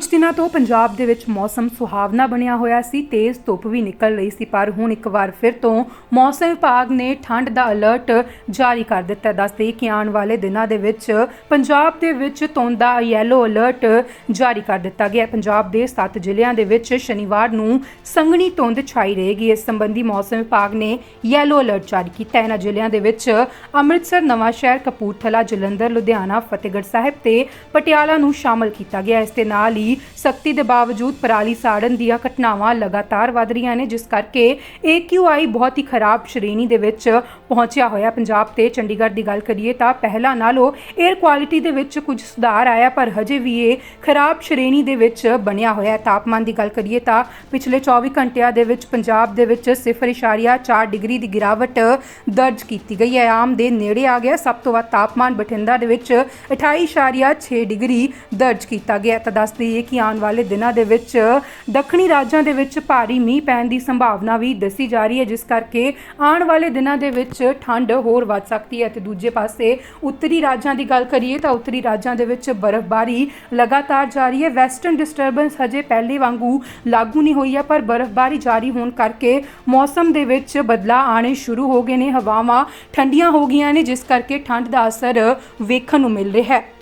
ਕੁਝ ਦਿਨਾਂ ਤੋਂ ਪੰਜਾਬ ਦੇ ਵਿੱਚ ਮੌਸਮ ਸੁਹਾਵਣਾ ਬਣਿਆ ਹੋਇਆ ਸੀ, ਤੇਜ਼ ਧੁੱਪ ਵੀ ਨਿਕਲ ਰਹੀ ਸੀ, ਪਰ ਹੁਣ ਇੱਕ ਵਾਰ ਫਿਰ ਤੋਂ ਮੌਸਮ ਵਿਭਾਗ ਨੇ ਠੰਡ ਦਾ ਅਲਰਟ ਜਾਰੀ ਕਰ ਦਿੱਤਾ। ਦੱਸਦੇ ਕਿ ਆਉਣ ਵਾਲੇ ਦਿਨਾਂ ਦੇ ਵਿੱਚ ਪੰਜਾਬ ਦੇ ਵਿੱਚ ਧੁੰਦ ਦਾ ਯੈਲੋ ਅਲਰਟ ਜਾਰੀ ਕਰ ਦਿੱਤਾ ਗਿਆ। ਪੰਜਾਬ ਦੇ 7 ਜ਼ਿਲ੍ਹਿਆਂ ਦੇ ਵਿੱਚ ਸ਼ਨੀਵਾਰ ਨੂੰ ਸੰਘਣੀ ਧੁੰਦ ਛਾਈ ਰਹੇਗੀ। ਇਸ ਸੰਬੰਧੀ ਮੌਸਮ ਵਿਭਾਗ ਨੇ ਯੈਲੋ ਅਲਰਟ ਜਾਰੀ ਕੀਤਾ। ਹੈ। ਇਹਨਾਂ ਜ਼ਿਲ੍ਹਿਆਂ ਦੇ ਵਿੱਚ ਅੰਮ੍ਰਿਤਸਰ ਨਵਾਂ ਸ਼ਹਿਰ ਕਪੂਰਥਲਾ, ਜਲੰਧਰ, ਲੁਧਿਆਣਾ, ਫਤਿਹਗੜ੍ਹ ਸਾਹਿਬ ਤੇ ਪਟਿਆਲਾ ਨੂੰ ਸ਼ਾਮਲ ਕੀਤਾ ਗਿਆ। ਇਸ ਦੇ ਨਾਲ ਹੀ ਸਖਤੀ ਦੇ ਬਾਵਜੂਦ ਪਰਾਲੀ ਸਾੜਨ ਦੀਆਂ ਘਟਨਾਵਾਂ ਲਗਾਤਾਰ ਵਧ ਰਹੀਆਂ ਨੇ, ਜਿਸ ਕਰਕੇ AQI ਬਹੁਤ ਹੀ ਖਰਾਬ ਸ਼੍ਰੇਣੀ ਦੇ ਵਿੱਚ ਪਹੁੰਚਿਆ ਹੋਇਆ। ਪੰਜਾਬ ਤੇ ਚੰਡੀਗੜ੍ਹ ਦੀ ਗੱਲ ਕਰੀਏ ਤਾਂ ਪਹਿਲਾਂ ਨਾਲੋਂ 에ਅਰ ਕੁਆਲਿਟੀ ਦੇ ਵਿੱਚ ਕੁਝ ਸੁਧਾਰ ਆਇਆ, ਪਰ ਹਜੇ ਵੀ ਇਹ ਖਰਾਬ ਸ਼੍ਰੇਣੀ ਦੇ ਵਿੱਚ ਬਣਿਆ ਹੋਇਆ ਹੈ। ਤਾਪਮਾਨ ਦੀ ਗੱਲ ਕਰੀਏ ਤਾਂ ਪਿਛਲੇ 24 ਘੰਟਿਆਂ ਦੇ ਵਿੱਚ ਪੰਜਾਬ ਦੇ ਵਿੱਚ 0.4 ਡਿਗਰੀ ਦੀ ਗਿਰਾਵਟ ਦਰਜ ਕੀਤੀ ਗਈ ਹੈ। ਆਮ ਦੇ ਨੇੜੇ ਆ ਗਿਆ। ਸਭ ਤੋਂ ਵੱਧ ਤਾਪਮਾਨ ਬਠਿੰਡਾ ਦੇ ਵਿੱਚ 28.6 ਡਿਗਰੀ ਦਰਜ ਕੀਤਾ ਗਿਆ ਤਾਂ ਦੱਸਦੀ ਦਈਏ ਕਿ ਆਉਣ ਵਾਲੇ ਦਿਨਾਂ ਦੇ ਵਿੱਚ ਦੱਖਣੀ ਰਾਜਾਂ ਦੇ ਵਿੱਚ ਭਾਰੀ ਮੀਂਹ ਪੈਣ ਦੀ ਸੰਭਾਵਨਾ ਵੀ ਦੱਸੀ ਜਾ ਰਹੀ ਹੈ, ਜਿਸ ਕਰਕੇ ਆਉਣ ਵਾਲੇ ਦਿਨਾਂ ਦੇ ਵਿੱਚ ਠੰਡ ਹੋਰ ਵੱਧ ਸਕਦੀ ਹੈ। ਤੇ ਦੂਜੇ ਪਾਸੇ ਉੱਤਰੀ ਰਾਜਾਂ ਦੀ ਗੱਲ ਕਰੀਏ ਤਾਂ ਉੱਤਰੀ ਰਾਜਾਂ ਦੇ ਵਿੱਚ ਬਰਫ਼ਬਾਰੀ ਲਗਾਤਾਰ ਜਾਰੀ ਹੈ। ਵੈਸਟਰਨ ਡਿਸਟਰਬੈਂਸ ਹਜੇ ਪਹਿਲੇ ਵਾਂਗੂ ਲਾਗੂ ਨਹੀਂ ਹੋਈ ਹੈ, ਪਰ ਬਰਫ਼ਬਾਰੀ ਜਾਰੀ ਹੋਣ ਕਰਕੇ ਮੌਸਮ ਦੇ ਵਿੱਚ ਬਦਲਾਅ ਆਣੇ ਸ਼ੁਰੂ ਹੋ ਗਏ ਨੇ। ਹਵਾਵਾਂ ਠੰਡੀਆਂ ਹੋ ਗਈਆਂ ਨੇ, ਜਿਸ ਕਰਕੇ ਠੰਡ ਦਾ ਅਸਰ ਵੇਖਣ ਨੂੰ ਮਿਲ ਰਿਹਾ ਹੈ।